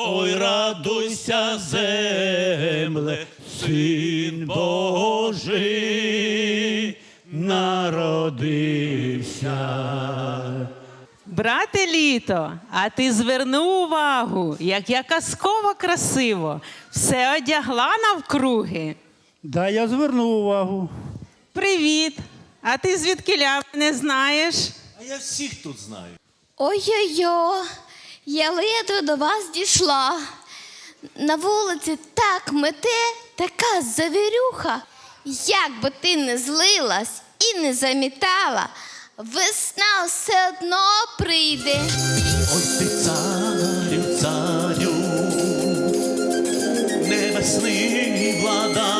Ой, радуйся, земле, син Божий народився. Брате літо, а ти звернув увагу, як я казково красиво все одягла навкруги. Да, я звернув увагу. Привіт! А ти звідкиля не знаєш? А я всіх тут знаю. Ой-ой-ой, я ледве до вас дійшла. На вулиці так мете, така завірюха. Як би ти не злилась і не замітала, весна все одно прийде. Ой, ти царю, царю, небесний владарю,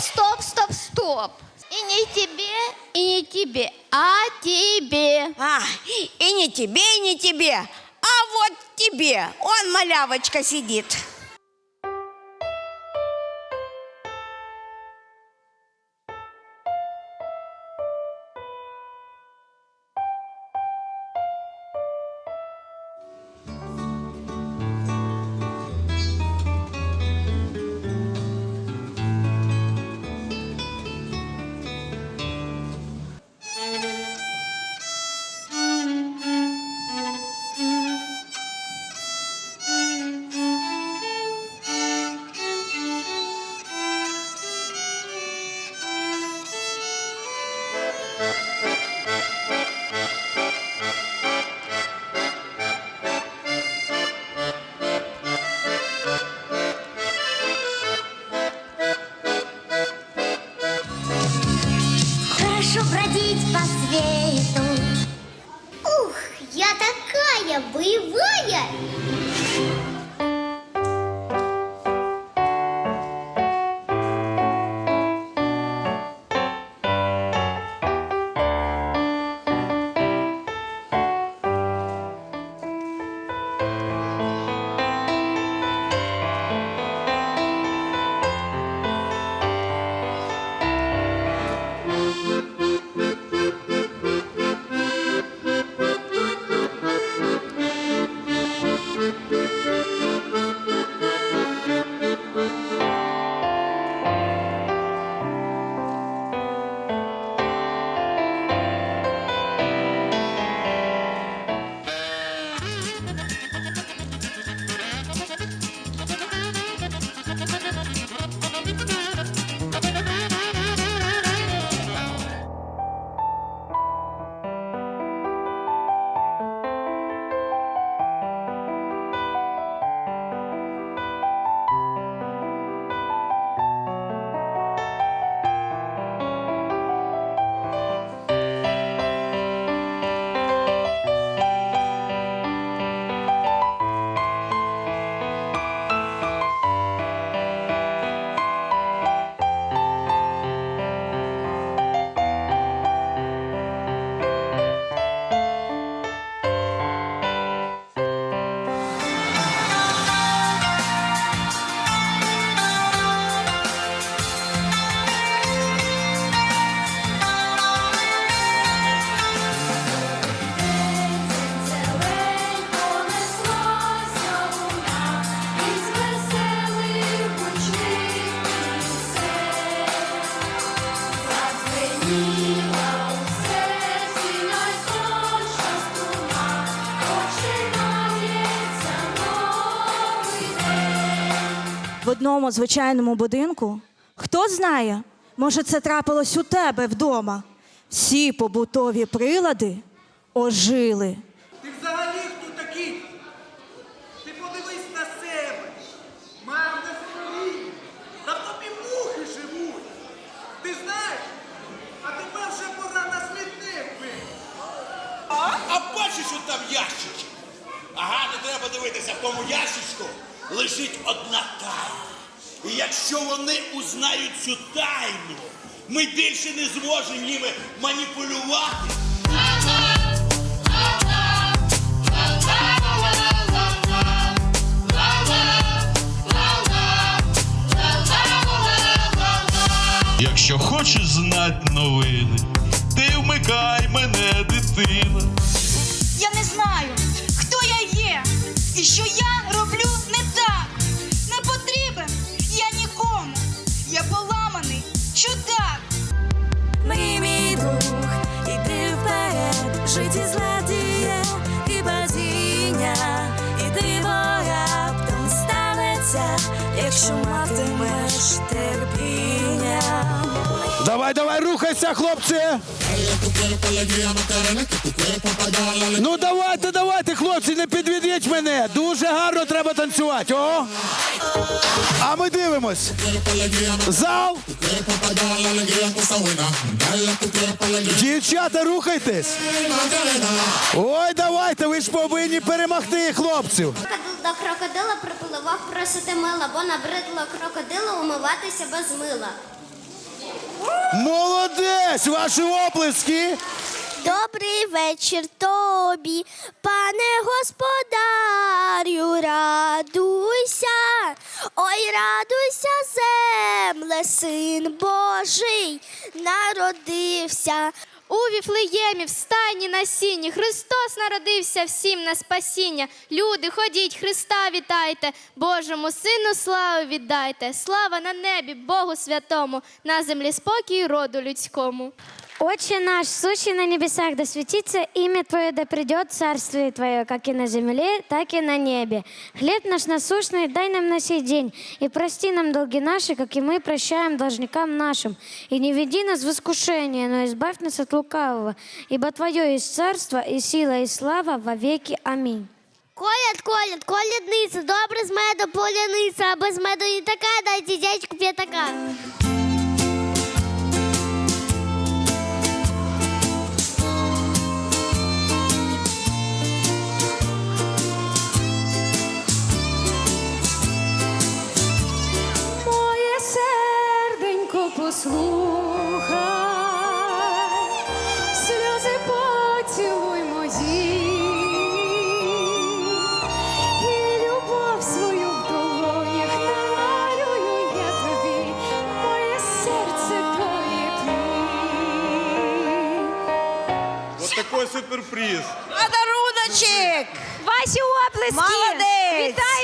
стоп, стоп, стоп. І не тебе, і не тебе, а тебе. А, и не тебе, и не тебе, а вот тебе. Он малявочка сидит. Такая одному звичайному будинку. Хто знає, може, це трапилось у тебе вдома. Всі побутові прилади ожили. Ти взагалі хто такий? Ти подивись на себе. Мам на. Та в тобі мухи живуть. Ти знаєш? А тепер вже пора на смітник вийти. А бачиш, що там ящичок? Ага, не треба дивитися, в тому ящичку лежить одна тайна. І якщо вони узнають цю тайну, ми більше не зможемо ними маніпулювати. Якщо хочеш знати новини, ти вмикай мене, дитина. Я не знаю, хто я є і що я роблю житті злетіє і падіння, і диво раптом станеться, якщо матимеш терпіння. Давай, давай, рухайся, хлопці. Ну давайте, давайте, хлопці, не підведіть мене. Дуже гарно треба танцювати. О! А ми дивимось. Зал. Дівчата, рухайтесь. Ой, давайте, ви ж повинні перемогти хлопців. До крокодила припливав просити мила, бо набридло крокодилу умиватися без мила. Молодець! Ваші оплески! Добрий вечір тобі, пане господарю, радуйся, ой, радуйся, земле, син Божий народився. У Віфлеємі, в стайні на сіні, Христос народився всім на спасіння. Люди, ходіть, Христа вітайте, Божому Сину славу віддайте. Слава на небі, Богу святому, на землі спокій роду людському. Отче наш, сущий на небесах, да светится имя Твое, да придет царствие Твое, как и на земле, так и на небе. Хлеб наш насущный дай нам на сей день, и прости нам долги наши, как и мы прощаем должникам нашим. И не веди нас в искушение, но избавь нас от лукавого, ибо Твое есть царство, и сила, и слава во веки. Аминь. Коляд, коляд, колядниця, добре з меду поляниця, а без меду не така, дайте дядьку п'ятака. Послухай, сльози поцілуй мої, і любов свою в долонях намалюю я тобі, моє серце твоє твій. Ось такий суперприз. Подаруночек! Ваші оплески! Молодець!